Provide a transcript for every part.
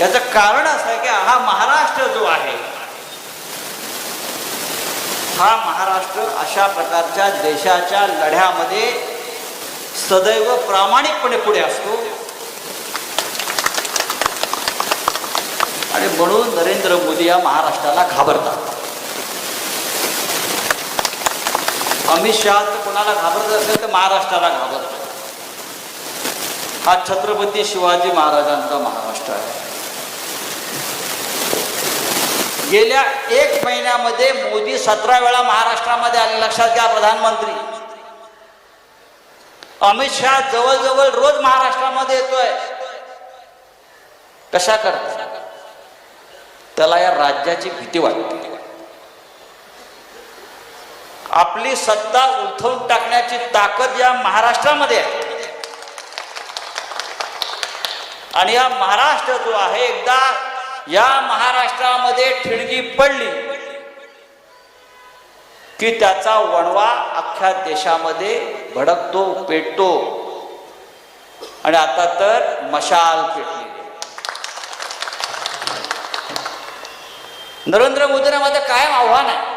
याच कारण असं आहे की हा महाराष्ट्र जो आहे हा महाराष्ट्र अशा प्रकारच्या देशाच्या लढ्यामध्ये सदैव प्रामाणिकपणे पुढे असतो. आणि म्हणून नरेंद्र मोदी या महाराष्ट्राला घाबरतात. अमित शहा कोणाला घाबरत असेल तर महाराष्ट्राला घाबरतो हा छत्रपती शिवाजी महाराजांचा महाराष्ट्र आहे. गेल्या एक महिन्यामध्ये मोदी सतरा वेळा महाराष्ट्रामध्ये आले. लक्षात घ्या प्रधानमंत्री. अमित शहा जवळजवळ रोज महाराष्ट्रामध्ये येतोय. कशा करता त्याला या राज्याची भीती वाटते. आपली सत्ता उलथवून टाकण्याची ताकद या महाराष्ट्रामध्ये आहे. आणि या महाराष्ट्र जो आहे एकदा या महाराष्ट्रामध्ये ठिणगी पडली की त्याचा वणवा अख्ख्या देशामध्ये भडकतो पेटतो. आणि आता तर मशाल पेटली नरेंद्र मोदींना माझं कायम आव्हान आहे.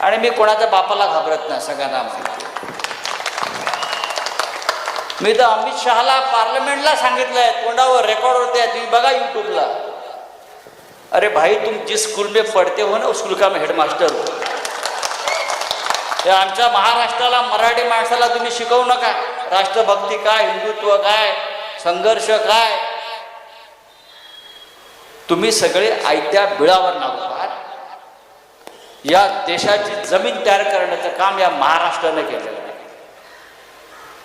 आणि मी कोणाच्या बापाला घाबरत नाही सगळ्यांना माहिती मी तर अमित शहाला पार्लमेंटला सांगितलंय तोंडावर रेकॉर्ड होते तुम्ही बघा यूट्यूबला अरे भाई तुम जिस स्कूल में पढ़ते हो ना उस स्कूल का हेडमास्टर हो. हे आमच्या महाराष्ट्राला मराठी माणसाला तुम्ही शिकवू नका. राष्ट्रभक्ती काय हिंदुत्व काय संघर्ष काय? तुम्ही सगळे आयत्या बिळावर नागोबार या देशाची जमीन तयार करण्याचं काम या महाराष्ट्रानं केलेलं आहे.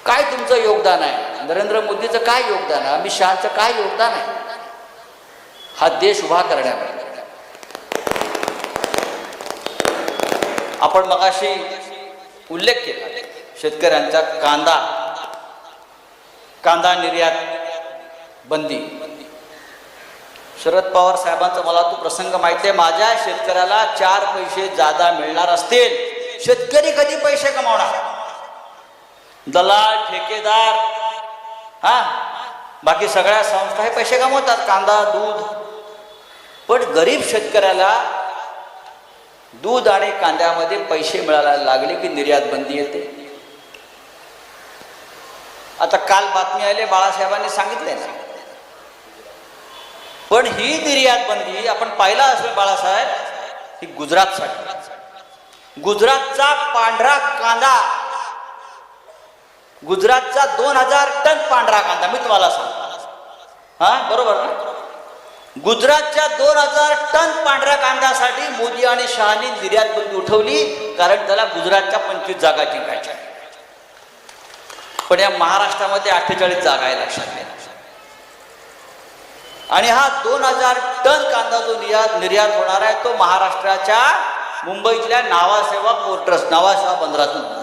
काय तुमचं योगदान आहे? नरेंद्र मोदीचं काय योगदान आहे? अमित शहाचं काय योगदान आहे? हा देश उभा करण्यामध्ये आपण मगाशी उल्लेख केला शेतकऱ्यांचा कांदा कांदा निर्यात बंदी. शरद पवार साहेबांचा मला तो प्रसंग माहिती आहे माझ्या शेतकऱ्याला चार पैसे जादा मिळणार असतील. शेतकरी कधी पैसे कमावणार? दलाल ठेकेदार हा? बाकी सगळ्या संस्था हे पैसे कमवतात कांदा दूध. पण गरीब शेतकऱ्याला दूध आणि कांद्यामध्ये पैसे मिळायला लागले की निर्यात बंदी येते? आता काल बातमी आली बाळासाहेबांनी सांगितले ना. पण ही निर्यात बंदी आपण पाहिला असेल बाळासाहेब ही गुजरातसाठी. गुजरातचा पांढरा कांदा गुजरातचा दोन हजार टन पांढरा कांदा मी तुम्हाला सांगतो. हा बरोबर ना? गुजरातच्या दोन हजार टन पांढऱ्या कांद्यासाठी मोदी आणि शहानी निर्यात बंदी उठवली कारण त्याला गुजरातच्या पंचवीस जागा जिंकायच्या पण या महाराष्ट्रामध्ये अठ्ठेचाळीस जागा आहे लक्षात घ्या. आणि हा दोन हजार टन कांदा जो निर्यात निर्यात होणार आहे तो महाराष्ट्राच्या मुंबईतल्या नावासेवा पोर्टर्स नावासेवा बंदरातून. होणार